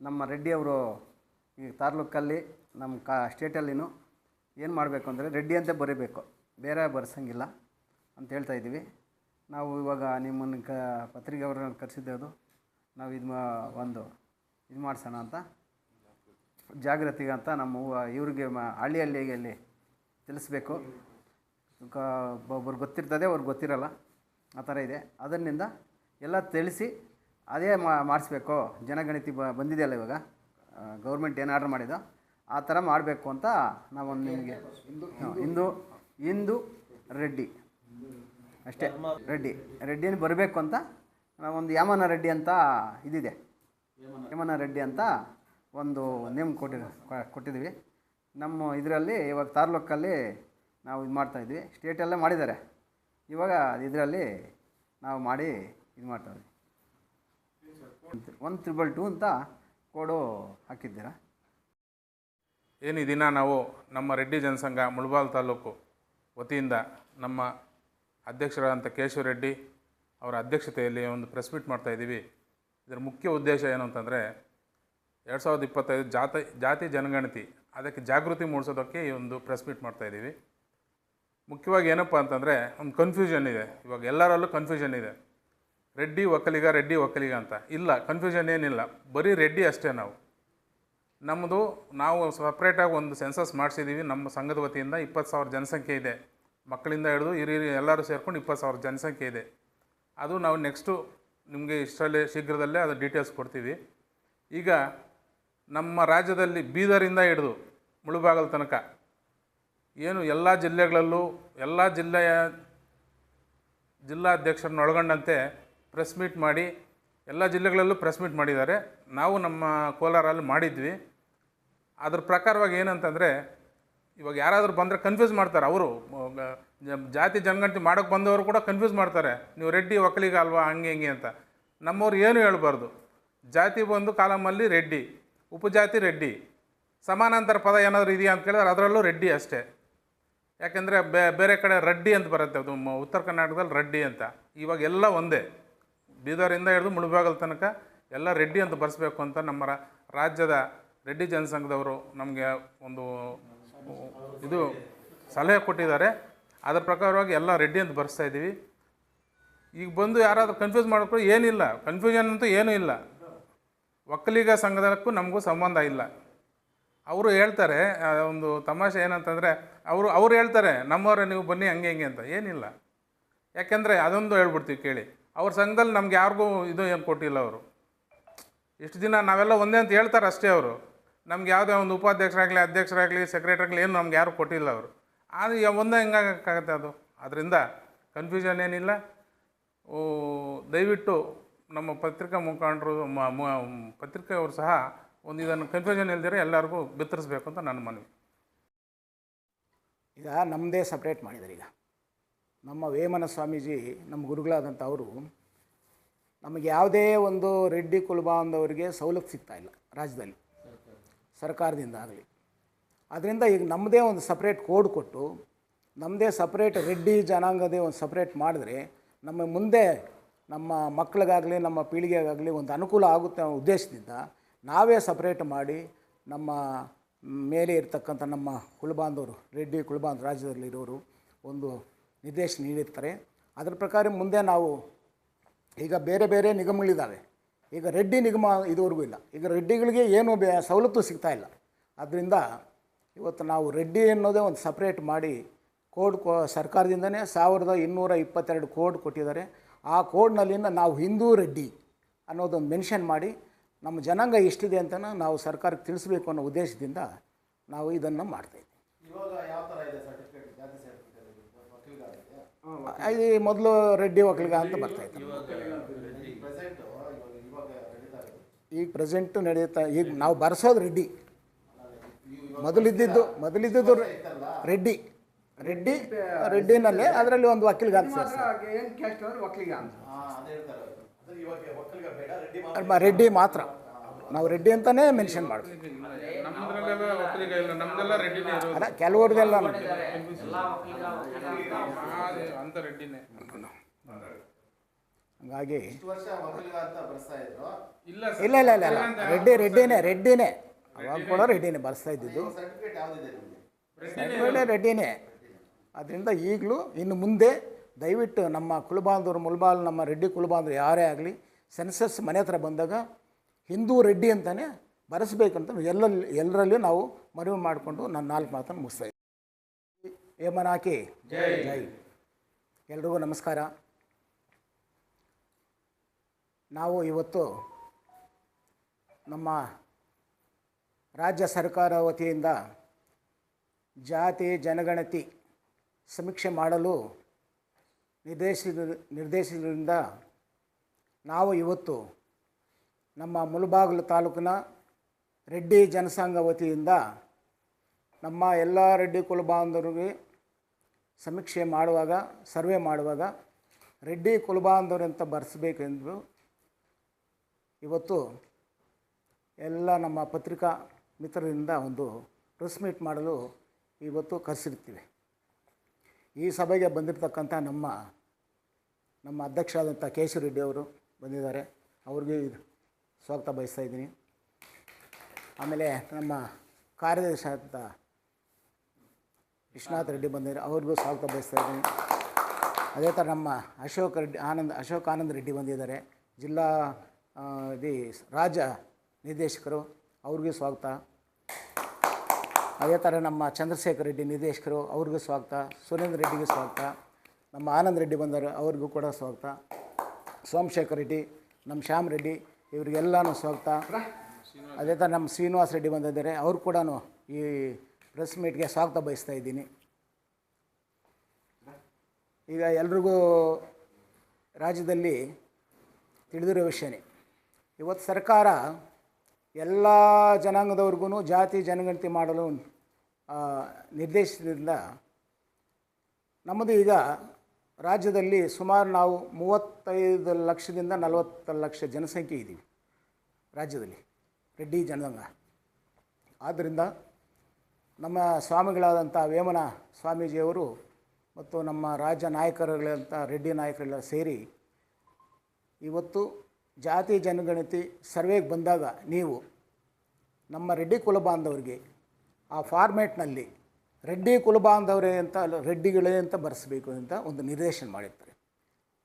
ನಮ್ಮ ರೆಡ್ಡಿಯವರು ಈ ತಾಲೂಕಲ್ಲಿ ನಮ್ಮ ಕಾ ಸ್ಟೇಟಲ್ಲಿನೂ ಏನು ಮಾಡಬೇಕು ಅಂದರೆ ರೆಡ್ಡಿ ಅಂತ ಬರೀಬೇಕು. ಬೇರೆ ಬರ್ಸಂಗಿಲ್ಲ ಅಂತ ಹೇಳ್ತಾ ಇದ್ದೀವಿ. ನಾವು ಇವಾಗ ನಿಮ್ಮನ್ನು ಕ ಪತ್ರಿಕೆ ಅವ್ರನ್ನ ಕರೆಸಿದ್ದೆವು ನಾವು ಇದು ಒಂದು ಇದು ಮಾಡಿಸೋಣ ಅಂತ. ಜಾಗೃತಿಗೆ ಅಂತ ನಮ್ಮ ಇವ್ರಿಗೆ ಹಳ್ಳಿ ಹಳ್ಳಿಯಲ್ಲಿ ತಿಳಿಸ್ಬೇಕು. ಒಬ್ರು ಗೊತ್ತಿರ್ತದೆ ಅವ್ರಿಗೆ ಗೊತ್ತಿರಲ್ಲ. ಆ ಥರ ಇದೆ. ಅದರಿಂದ ಎಲ್ಲ ತಿಳಿಸಿ ಅದೇ ಮಾಡಿಸ್ಬೇಕು. ಜನಗಣತಿ ಬಂದಿದೆಯಲ್ಲ ಇವಾಗ. ಗೌರ್ಮೆಂಟ್ ಏನು ಆರ್ಡ್ರ್ ಮಾಡಿದೋ ಆ ಥರ ಮಾಡಬೇಕು ಅಂತ ನಾವೊಂದು ನಿಮಗೆ ಇಂದು ಇಂದು ರೆಡ್ಡಿ. ಅಷ್ಟೇ, ರೆಡ್ಡಿ. ರೆಡ್ಡಿಯನ್ನು ಬರಬೇಕು ಅಂತ ನಾವೊಂದು ಯಮನ ರೆಡ್ಡಿ ಅಂತ ಇದಿದೆ. ಯಮನ ರೆಡ್ಡಿ ಅಂತ ಒಂದು ನೇಮ್ ಕೊಟ್ಟಿ ಕೊಟ್ಟಿದ್ವಿ ನಮ್ಮ ಇದರಲ್ಲಿ ಇವಾಗ ತಾಲೂಕಲ್ಲಿ ನಾವು ಇದು ಮಾಡ್ತಾಯಿದ್ವಿ ಸ್ಟೇಟಲ್ಲೇ ಮಾಡಿದ್ದಾರೆ. ಇವಾಗ ಇದರಲ್ಲಿ ನಾವು ಮಾಡಿ ಇದು ಮಾಡ್ತಾಯಿದ್ವಿ ಒನ್ ತ್ರಿಬಲ್ ಟು ಅಂತ ಕೋಡು ಹಾಕಿದ್ದೀರಾ? ಏನು ನಾವು ನಮ್ಮ ರೆಡ್ಡಿ ಜನಸಂಘ ಮುಳಬಾಲ್ ತಾಲೂಕು ವತಿಯಿಂದ ನಮ್ಮ ಅಧ್ಯಕ್ಷರಾದಂಥ ಕೇಶವ ರೆಡ್ಡಿ ಅವರ ಅಧ್ಯಕ್ಷತೆಯಲ್ಲಿ ಒಂದು ಪ್ರೆಸ್ ಮೀಟ್ ಮಾಡ್ತಾ ಇದ್ದೀವಿ. ಇದರ ಮುಖ್ಯ ಉದ್ದೇಶ ಏನು ಅಂತಂದರೆ, ಎರಡು ಸಾವಿರದ ಇಪ್ಪತ್ತೈದು ಜಾತಿ ಜಾತಿ ಜನಗಣತಿ, ಅದಕ್ಕೆ ಜಾಗೃತಿ ಮೂಡಿಸೋದಕ್ಕೆ ಈ ಒಂದು ಪ್ರೆಸ್ ಮೀಟ್ ಮಾಡ್ತಾ ಇದ್ದೀವಿ. ಮುಖ್ಯವಾಗಿ ಏನಪ್ಪ ಅಂತಂದರೆ, ಒಂದು ಕನ್ಫ್ಯೂಷನ್ ಇದೆ. ಇವಾಗ ಎಲ್ಲರಲ್ಲೂ ಕನ್ಫ್ಯೂಷನ್ ಇದೆ. ರೆಡ್ಡಿ ಒಕ್ಕಲಿಗ ರೆಡ್ಡಿ ಒಕ್ಕಲಿಗ ಅಂತ. ಇಲ್ಲ ಕನ್ಫ್ಯೂಷನ್ ಏನಿಲ್ಲ. ಬರೀ ರೆಡ್ಡಿ ಅಷ್ಟೇ ನಾವು. ನಮ್ಮದು ನಾವು ಸಪ್ರೇಟಾಗಿ ಒಂದು ಸೆನ್ಸಸ್ ಮಾಡಿಸಿದ್ದೀವಿ ನಮ್ಮ ಸಂಘದ ವತಿಯಿಂದ ಇಪ್ಪತ್ತು ಸಾವಿರ ಜನಸಂಖ್ಯೆ ಇದೆ. ಮಕ್ಕಳಿಂದ ಹಿಡಿದು ಹಿರಿಯರು ಎಲ್ಲರೂ ಸೇರ್ಕೊಂಡು ಇಪ್ಪತ್ತು ಸಾವಿರ ಜನಸಂಖ್ಯೆ ಇದೆ. ಅದು ನಾವು ನೆಕ್ಸ್ಟು ನಿಮಗೆ ಇಷ್ಟರಲ್ಲೇ ಶೀಘ್ರದಲ್ಲೇ ಅದು ಡೀಟೇಲ್ಸ್ ಕೊಡ್ತೀವಿ. ಈಗ ನಮ್ಮ ರಾಜ್ಯದಲ್ಲಿ ಬೀದರಿಂದ ಹಿಡಿದು ಮುಳುಬಾಗಲ ತನಕ ಏನು ಎಲ್ಲ ಜಿಲ್ಲೆಗಳಲ್ಲೂ ಎಲ್ಲ ಜಿಲ್ಲೆಯ ಜಿಲ್ಲಾಧ್ಯಕ್ಷರನ್ನ ಒಳಗೊಂಡಂತೆ ಪ್ರೆಸ್ ಮೀಟ್ ಮಾಡಿ, ಎಲ್ಲ ಜಿಲ್ಲೆಗಳಲ್ಲೂ ಪ್ರೆಸ್ ಮೀಟ್ ಮಾಡಿದ್ದಾರೆ. ನಾವು ನಮ್ಮ ಕೋಲಾರಲ್ಲಿ ಮಾಡಿದ್ವಿ. ಅದ್ರ ಪ್ರಕಾರವಾಗಿ ಏನಂತಂದರೆ, ಇವಾಗ ಯಾರಾದರೂ ಬಂದರೆ ಕನ್ಫ್ಯೂಸ್ ಮಾಡ್ತಾರೆ. ಅವರು ಜಾತಿ ಜನಗಣತಿ ಮಾಡೋಕ್ಕೆ ಬಂದವರು ಕೂಡ ಕನ್ಫ್ಯೂಸ್ ಮಾಡ್ತಾರೆ. ನೀವು ರೆಡ್ಡಿ ಒಕ್ಕಲಿಗ ಅಲ್ವಾ, ಹಂಗೆ ಹಿಂಗೆ ಅಂತ. ನಮ್ಮವ್ರು ಏನು ಹೇಳ್ಬಾರ್ದು. ಜಾತಿ ಬಂದು ಕಾಲಮಲ್ಲಿ ರೆಡ್ಡಿ, ಉಪಜಾತಿ ರೆಡ್ಡಿ. ಸಮಾನಾಂತರ ಪದ ಏನಾದರೂ ಇದೆಯಾ ಅಂತ ಕೇಳಿದ್ರೆ ಅದರಲ್ಲೂ ರೆಡ್ಡಿ ಅಷ್ಟೇ. ಯಾಕೆಂದರೆ ಬೇರೆ ಕಡೆ ರಡ್ಡಿ ಅಂತ ಬರುತ್ತೆ. ಅದು ಉತ್ತರ ಕರ್ನಾಟಕದಲ್ಲಿ ರಡ್ಡಿ ಅಂತ. ಇವಾಗ ಎಲ್ಲ ಒಂದೇ. ಬೀದರಿಂದ ಹಿಡಿದು ಮುಳುಬಾಗಲ್ ತನಕ ಎಲ್ಲ ರೆಡ್ಡಿ ಅಂತ ಬರೆಸ್ಬೇಕು ಅಂತ ನಮ್ಮ ರಾಜ್ಯದ ರೆಡ್ಡಿ ಜನಸಂಘದವರು ನಮಗೆ ಒಂದು ಇದು ಸಲಹೆ ಕೊಟ್ಟಿದ್ದಾರೆ. ಅದರ ಪ್ರಕಾರವಾಗಿ ಎಲ್ಲ ರೆಡ್ಡಿ ಅಂತ ಬರೆಸ್ತಾ ಇದ್ದೀವಿ. ಈಗ ಬಂದು ಯಾರಾದರೂ ಕನ್ಫ್ಯೂಸ್ ಮಾಡಿದ್ರು ಏನಿಲ್ಲ. ಕನ್ಫ್ಯೂಷನ್ ಅಂತೂ ಏನೂ ಇಲ್ಲ. ಒಕ್ಕಲಿಗ ಸಂಘದಕ್ಕೂ ನಮಗೂ ಸಂಬಂಧ ಇಲ್ಲ. ಅವರು ಹೇಳ್ತಾರೆ ಒಂದು ತಮಾಷೆ ಏನಂತಂದರೆ, ಅವರು, ಅವ್ರು ಹೇಳ್ತಾರೆ, ನಮ್ಮವರೇ ನೀವು ಬನ್ನಿ ಹಂಗೆ ಹಿಂಗೆ ಅಂತ. ಏನಿಲ್ಲ. ಯಾಕೆಂದರೆ ಅದೊಂದು ಹೇಳ್ಬಿಡ್ತೀವಿ ಕೇಳಿ. ಅವ್ರ ಸಂಘದಲ್ಲಿ ನಮ್ಗೆ ಯಾರಿಗೂ ಇದು ಏನು ಕೊಟ್ಟಿಲ್ಲ ಅವರು. ಇಷ್ಟು ದಿನ ನಾವೆಲ್ಲ ಒಂದೇ ಅಂತ ಹೇಳ್ತಾರೆ ಅಷ್ಟೇ ಅವರು. ನಮ್ಗೆ ಯಾವುದೇ ಒಂದು ಉಪಾಧ್ಯಕ್ಷರಾಗಲಿ ಅಧ್ಯಕ್ಷರಾಗಲಿ ಸೆಕ್ರೆಟರಿಗಲಿ ಏನು ನಮ್ಗೆ ಯಾರು ಕೊಟ್ಟಿಲ್ಲ ಅವರು. ಆದರೆ ಒಂದೇ ಹೆಂಗಾಗಕ್ಕಾಗತ್ತೆ ಅದು. ಅದರಿಂದ ಕನ್ಫ್ಯೂಷನ್ ಏನಿಲ್ಲ. ಓ, ದಯವಿಟ್ಟು ನಮ್ಮ ಪತ್ರಿಕಾ ಮುಖಂಡರು ಪತ್ರಿಕೆಯವರು ಸಹ ಒಂದು ಇದನ್ನು ಕನ್ಫ್ಯೂಷನ್ ಇಲ್ದಿರೋ ಎಲ್ಲರಿಗೂ ಬಿತ್ತರಿಸ್ಬೇಕು ಅಂತ ನನ್ನ ಮನವಿ. ಈಗ ನಮ್ಮದೇ ಸಪ್ರೇಟ್ ಮಾಡಿದ್ದಾರೆ ಈಗ. ನಮ್ಮ ವೇಮನ ಸ್ವಾಮೀಜಿ, ನಮ್ಮ ಗುರುಗಳಾದಂಥ ಅವರು ನಮಗೆ ಯಾವುದೇ ಒಂದು ರೆಡ್ಡಿ ಕುಲಬಾಂಧವರಿಗೆ ಸವಲತ್ತು ಸಿಗ್ತಾ ಇಲ್ಲ ರಾಜ್ಯದಲ್ಲಿ, ಸರ್ಕಾರದಿಂದ ಆಗಲಿ. ಅದರಿಂದ ಈಗ ನಮ್ಮದೇ ಒಂದು ಸಪ್ರೇಟ್ ಕೋಡ್ ಕೊಟ್ಟು, ನಮ್ಮದೇ ಸಪ್ರೇಟ್ ರೆಡ್ಡಿ ಜನಾಂಗದೇ ಒಂದು ಸಪ್ರೇಟ್ ಮಾಡಿದ್ರೆ ನಮ್ಮ ಮುಂದೆ ನಮ್ಮ ಮಕ್ಕಳಿಗಾಗಲಿ, ನಮ್ಮ ಪೀಳಿಗೆಗಾಗಲಿ ಒಂದು ಅನುಕೂಲ ಆಗುತ್ತೆ ಅನ್ನೋ ಉದ್ದೇಶದಿಂದ ನಾವೇ ಸಪ್ರೇಟ್ ಮಾಡಿ ನಮ್ಮ ಮೇಲೆ ಇರ್ತಕ್ಕಂಥ ನಮ್ಮ ಕುಲಬಾಂಧವರು, ರೆಡ್ಡಿ ಕುಲಬಾಂಧ ರಾಜ್ಯದಲ್ಲಿರೋರು ಒಂದು ನಿರ್ದೇಶನ ನೀಡಿರ್ತಾರೆ. ಅದರ ಪ್ರಕಾರ ಮುಂದೆ ನಾವು ಈಗ ಬೇರೆ ಬೇರೆ ನಿಗಮಗಳಿದ್ದಾವೆ ಈಗ ರೆಡ್ಡಿ ನಿಗಮ ಇದುವರೆಗೂ ಇಲ್ಲ. ಈಗ ರೆಡ್ಡಿಗಳಿಗೆ ಏನು ಬೇ ಸವಲತ್ತು ಸಿಗ್ತಾ ಇಲ್ಲ. ಆದ್ದರಿಂದ ಇವತ್ತು ನಾವು ರೆಡ್ಡಿ ಅನ್ನೋದೇ ಒಂದು ಸಪ್ರೇಟ್ ಮಾಡಿ ಕೋಡ್ ಕೊ ಸರ್ಕಾರದಿಂದನೇ ಸಾವಿರದ ಇನ್ನೂರ ಇಪ್ಪತ್ತೆರಡು ಕೋಡ್ ಕೊಟ್ಟಿದ್ದಾರೆ. ಆ ಕೋಡ್ನಲ್ಲಿನ ನಾವು ಹಿಂದೂ ರೆಡ್ಡಿ ಅನ್ನೋದೊಂದು ಮೆನ್ಷನ್ ಮಾಡಿ ನಮ್ಮ ಜನಾಂಗ ಎಷ್ಟಿದೆ ಅಂತ ನಾವು ಸರ್ಕಾರಕ್ಕೆ ತಿಳಿಸ್ಬೇಕು ಅನ್ನೋ ಉದ್ದೇಶದಿಂದ ನಾವು ಇದನ್ನು ಮಾಡ್ತಾಯಿದ್ದೀವಿ ಇದು ಮೊದಲು ರೆಡ್ಡಿ ಒಕ್ಕಲಿಗ ಅಂತ ಬರ್ತಾಯಿತ್ತು ಈಗ ಪ್ರೆಸೆಂಟ್ ನಡೆಯುತ್ತಾ ಈಗ ನಾವು ಬರ್ಸೋದು ರೆಡ್ಡಿ. ಮೊದಲಿದ್ದಿದ್ದು ಮೊದಲಿದ್ದಿದ್ದು ರೆಡ್ಡಿ. ರೆಡ್ಡಿ ರೆಡ್ಡಿನಲ್ಲಿ ಅದರಲ್ಲಿ ಒಂದು ವಕೀಲ್ಗ ಅಂತ ಸೇರಿಸ್ತಾರೆ. ರೆಡ್ಡಿ ಮಾತ್ರ. ನಾವು ರೆಡ್ಡಿ ಅಂತಲೇ ಮೆನ್ಷನ್ ಮಾಡ್ತೀವಿ. ಅಲ್ಲ ಕೆಲವ್ರದ್ದೆಲ್ಲ ಹಂಗಾಗಿ ಇಲ್ಲ ಇಲ್ಲ ಇಲ್ಲ ಇಲ್ಲ. ರೆಡ್ಡಿ ರೆಡ್ಡಿನೇ ರೆಡ್ಡಿನೇ. ಅವಾಗ ಕೂಡ ರೆಡ್ಡಿನೇ ಬರ್ಸ್ತಾ ಇದ್ದಿದ್ದು. ರೆಡ್ಡಿನೇ. ಅದರಿಂದ ಈಗಲೂ ಇನ್ನು ಮುಂದೆ ದಯವಿಟ್ಟು ನಮ್ಮ ಕುಲಬಾಂಧವರು ಮುಲ್ಬಾಲ್ ನಮ್ಮ ರೆಡ್ಡಿ ಕುಲಬಾಂಧವರು ಯಾರೇ ಆಗಲಿ ಸೆನ್ಸಸ್ ಮನೆ ಹತ್ರ ಬಂದಾಗ ಹಿಂದೂ ರೆಡ್ಡಿ ಅಂತಲೇ ಬರೆಸ್ಬೇಕಂತ ಎಲ್ಲಲ್ಲಿ ಎಲ್ಲರಲ್ಲೂ ನಾವು ಮನವಿ ಮಾಡಿಕೊಂಡು ನನ್ನ ನಾಲ್ಕು ಮಾತನ್ನು ಮುಗಿಸ್ತಾ ಇದ್ದೀನಿ ಜೈ. ಜೈ. ಎಲ್ರಿಗೂ ನಮಸ್ಕಾರ. ನಾವು ಇವತ್ತು ನಮ್ಮ ರಾಜ್ಯ ಸರ್ಕಾರ ವತಿಯಿಂದ ಜಾತಿ ಜನಗಣತಿ ಸಮೀಕ್ಷೆ ಮಾಡಲು ನಿರ್ದೇಶಿಸಿದ ನಿರ್ದೇಶಿಸಿದ್ರಿಂದ ನಾವು ಇವತ್ತು ನಮ್ಮ ಮುಳಬಾಗಿಲು ತಾಲೂಕಿನ ರೆಡ್ಡಿ ಜನಸಂಘ ವತಿಯಿಂದ ನಮ್ಮ ಎಲ್ಲ ರೆಡ್ಡಿ ಕುಲಬಾಂಧವರಿಗೆ ಸಮೀಕ್ಷೆ ಮಾಡುವಾಗ, ಸರ್ವೆ ಮಾಡುವಾಗ ರೆಡ್ಡಿ ಕುಲಬಾಂಧವರು ಅಂತ ಬರೆಸಬೇಕೆಂದು ಇವತ್ತು ಎಲ್ಲ ನಮ್ಮ ಪತ್ರಿಕಾ ಮಿತ್ರರಿಂದ ಒಂದು ಪ್ರೆಸ್ ಮೀಟ್ ಮಾಡಲು ಇವತ್ತು ಕರೆಸಿರ್ತೀವಿ. ಈ ಸಭೆಗೆ ಬಂದಿರತಕ್ಕಂಥ ನಮ್ಮ ನಮ್ಮ ಅಧ್ಯಕ್ಷರಾದಂಥ ಕೇಶವ ರೆಡ್ಡಿ ಅವರು ಬಂದಿದ್ದಾರೆ. ಅವ್ರಿಗೆ ಸ್ವಾಗತ ಬಯಸ್ತಾ ಇದ್ದೀನಿ. ಆಮೇಲೆ ನಮ್ಮ ಕಾರ್ಯದರ್ಶಿ ಅಂತ ವಿಶ್ವನಾಥ್ ರೆಡ್ಡಿ ಬಂದಿದ್ದಾರೆ. ಅವ್ರಿಗೂ ಸ್ವಾಗತ ಬಯಸ್ತಾ ಇದ್ದೀನಿ. ಅದೇ ಥರ ನಮ್ಮ ಅಶೋಕ್ ರೆಡ್ಡಿ, ಆನಂದ್, ಅಶೋಕ್ ಆನಂದ್ ರೆಡ್ಡಿ ಬಂದಿದ್ದಾರೆ. ಜಿಲ್ಲಾ ದಿ ರಾಜ್ಯ ನಿರ್ದೇಶಕರು, ಅವ್ರಿಗೂ ಸ್ವಾಗತ. ಅದೇ ಥರ ನಮ್ಮ ಚಂದ್ರಶೇಖರ್ ರೆಡ್ಡಿ ನಿರ್ದೇಶಕರು, ಅವ್ರಿಗೂ ಸ್ವಾಗತ. ಸುರೇಂದ್ರ ರೆಡ್ಡಿಗೆ ಸ್ವಾಗತ. ನಮ್ಮ ಆನಂದ್ ರೆಡ್ಡಿ ಬಂದರು ಅವ್ರಿಗೂ ಕೂಡ ಸ್ವಾಗತ. ಸೋಮಶೇಖರ್ ರೆಡ್ಡಿ, ನಮ್ಮ ಶ್ಯಾಮ್ ರೆಡ್ಡಿ ಇವರಿಗೆಲ್ಲನೂ ಸ್ವಾಗತ ಅದೇ ಥರ ನಮ್ಮ ಶ್ರೀನಿವಾಸ ರೆಡ್ಡಿ ಬಂದಿದ್ದಾರೆ. ಅವರು ಕೂಡ ಈ ಪ್ರೆಸ್ ಮೀಟ್ಗೆ ಸ್ವಾಗತ ಬಯಸ್ತಾ ಇದ್ದೀನಿ. ಈಗ ಎಲ್ರಿಗೂ ರಾಜ್ಯದಲ್ಲಿ ತಿಳಿದಿರೋ ವಿಷಯನೇ. ಇವತ್ತು ಸರ್ಕಾರ ಎಲ್ಲ ಜನಾಂಗದವ್ರಿಗೂ ಜಾತಿ ಜನಗಣತಿ ಮಾಡಲು ನಿರ್ದೇಶಿಸಿದ್ರಿಂದ ನಮ್ಮದು ಈಗ ರಾಜ್ಯದಲ್ಲಿ ಸುಮಾರು ನಾವು ಮೂವತ್ತೈದು ಲಕ್ಷದಿಂದ ನಲವತ್ತು ಲಕ್ಷ ಜನಸಂಖ್ಯೆ ಇದ್ದೀವಿ ರಾಜ್ಯದಲ್ಲಿ, ರೆಡ್ಡಿ ಜನಾಂಗ ಆದ್ದರಿಂದ ನಮ್ಮ ಸ್ವಾಮಿಗಳಾದಂಥ ವೇಮನ ಸ್ವಾಮೀಜಿಯವರು ಮತ್ತು ನಮ್ಮ ರಾಜ್ಯ ನಾಯಕರುಗಳಂಥ ರೆಡ್ಡಿ ನಾಯಕರೆಲ್ಲ ಸೇರಿ ಇವತ್ತು ಜಾತಿ ಜನಗಣತಿ ಸರ್ವೆಗೆ ಬಂದಾಗ ನೀವು ನಮ್ಮ ರೆಡ್ಡಿ ಕುಲ ಬಾಂಧವರಿಗೆ ಆ ಫಾರ್ಮೇಟ್ನಲ್ಲಿ ರೆಡ್ಡಿ ಕುಲಬಾಂಧವರೇ ಅಂತ ಅಲ್ಲ, ರೆಡ್ಡಿಗಳೇ ಅಂತ ಬರೆಸಬೇಕು ಅಂತ ಒಂದು ನಿರ್ದೇಶನ ಮಾಡಿರ್ತಾರೆ.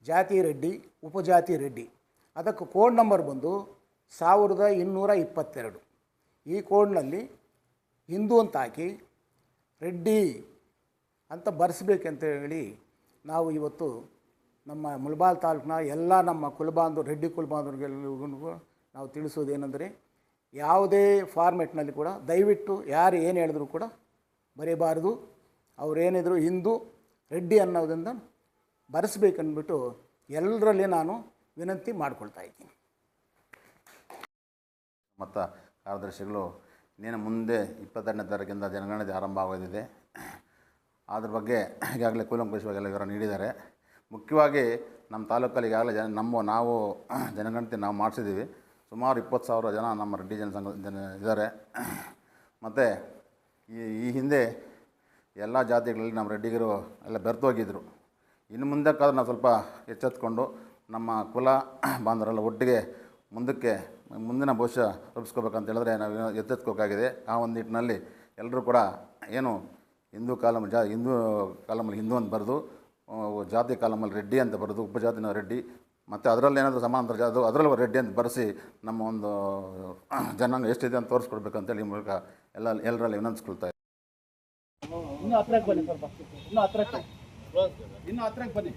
ಜಾತಿ ರೆಡ್ಡಿ ಉಪಜಾತಿ ರೆಡ್ಡಿ. ಅದಕ್ಕೆ ಕೋಡ್ ನಂಬರ್ ಬಂದು ಸಾವಿರದ ಇನ್ನೂರ ಇಪ್ಪತ್ತೆರಡು. ಈ ಕೋಡ್ನಲ್ಲಿ ಹಿಂದೂ ಅಂತ ಹಾಕಿ ರೆಡ್ಡಿ ಅಂತ ಬರೆಸ್ಬೇಕಂತ ಹೇಳಿ ನಾವು ಇವತ್ತು ನಮ್ಮ ಮುಳಬಾಲ್ ತಾಲೂಕಿನ ಎಲ್ಲ ನಮ್ಮ ಕುಲಬಾಂಧವ ರೆಡ್ಡಿ ಕುಲಬಾಂಧವ್ರಿಗೆಲ್ಲರಿಗೂ ನಾವು ತಿಳಿಸೋದೇನೆಂದರೆ ಯಾವುದೇ ಫಾರ್ಮೆಟ್ನಲ್ಲಿ ಕೂಡ ದಯವಿಟ್ಟು ಯಾರು ಏನು ಹೇಳಿದ್ರು ಕೂಡ ಬರೀಬಾರ್ದು. ಅವರೇನಿದ್ರು ಹಿಂದೂ, ರೆಡ್ಡಿ ಅನ್ನೋದರಿಂದ ಬರೆಸ್ಬೇಕಂದ್ಬಿಟ್ಟು ಎಲ್ಲರಲ್ಲಿ ನಾನು ವಿನಂತಿ ಮಾಡಿಕೊಳ್ತಾ ಇದ್ದೀನಿ. ಮತ್ತು ಕಾರ್ಯದರ್ಶಿಗಳು ಇನ್ನೇನು ಮುಂದೆ ಇಪ್ಪತ್ತೆರಡನೇ ತಾರೀಕಿಂದ ಜನಗಣತಿ ಆರಂಭ ಆಗೋದಿದೆ. ಅದ್ರ ಬಗ್ಗೆ ಈಗಾಗಲೇ ಕೂಲಂಕುಷವಾಗೆಲ್ಲ ವಿವರ ನೀಡಿದ್ದಾರೆ. ಮುಖ್ಯವಾಗಿ ನಮ್ಮ ತಾಲೂಕಲ್ಲಿ ಈಗಾಗಲೇ ಜನ, ನಮ್ಮ ನಾವು ಜನಗಣತಿ ನಾವು ಮಾಡಿಸಿದ್ದೀವಿ. ಸುಮಾರು ಇಪ್ಪತ್ತು ಸಾವಿರ ಜನ ನಮ್ಮ ರೆಡ್ಡಿ ಜನಸಂಘ ಜನ ಇದ್ದಾರೆ. ಮತ್ತು ಈ ಈ ಹಿಂದೆ ಎಲ್ಲ ಜಾತಿಗಳಲ್ಲಿ ನಮ್ಮ ರೆಡ್ಡಿಗರು ಎಲ್ಲ ಬೆರೆತೋಗಿದ್ದರು ಇನ್ನು ಮುಂದಕ್ಕಾದ್ರೂ ನಾವು ಸ್ವಲ್ಪ ಎಚ್ಚೆತ್ಕೊಂಡು ನಮ್ಮ ಕುಲ ಬಾಂಧವರೆಲ್ಲ ಒಟ್ಟಿಗೆ ಮುಂದಕ್ಕೆ ಮುಂದಿನ ಭವಿಷ್ಯ ರೂಪಿಸ್ಕೋಬೇಕಂತ ಹೇಳಿದ್ರೆ ನಾವು ಎತ್ತೆತ್ಕೋಕ್ಕಾಗಿದೆ ಆ ಒಂದು ನಿಟ್ಟಿನಲ್ಲಿ ಎಲ್ಲರೂ ಕೂಡ ಏನು ಹಿಂದೂ ಕಾಲಮ್ ಜಾ ಹಿಂದೂ ಕಾಲಮಲ್ಲಿ ಹಿಂದೂ ಅಂತ ಬರೆದು ಜಾತಿ ಕಾಲಮಲ್ಲಿ ರೆಡ್ಡಿ ಅಂತ ಬರೆದು, ಉಪಜಾತಿನ ರೆಡ್ಡಿ ಮತ್ತು ಅದರಲ್ಲಿ ಏನಾದರೂ ಸಮಾನಂತರ ಅದು ಅದರಲ್ಲೂ ರೆಡ್ಡಿ ಅಂತ ಬರೆಸಿ ನಮ್ಮ ಒಂದು ಜನಾಂಗ ಎಷ್ಟಿದೆ ಅಂತ ತೋರಿಸ್ಕೊಡ್ಬೇಕಂತೇಳಿ ಈ ಮೂಲಕ ಎಲ್ಲ ಎಲ್ಲರಲ್ಲಿ ವಿನಂತಿಸ್ಕೊಳ್ತಾ ಇದ್ದೀನಿ. ಇನ್ನೂ ಹತ್ರಕ್ಕೆ ಬನ್ನಿ ಸ್ವಲ್ಪ ಇನ್ನೂ ಹತ್ರಕ್ಕೆ. ಇನ್ನೂ ಹತ್ರಕ್ಕೆ ಬನ್ನಿ.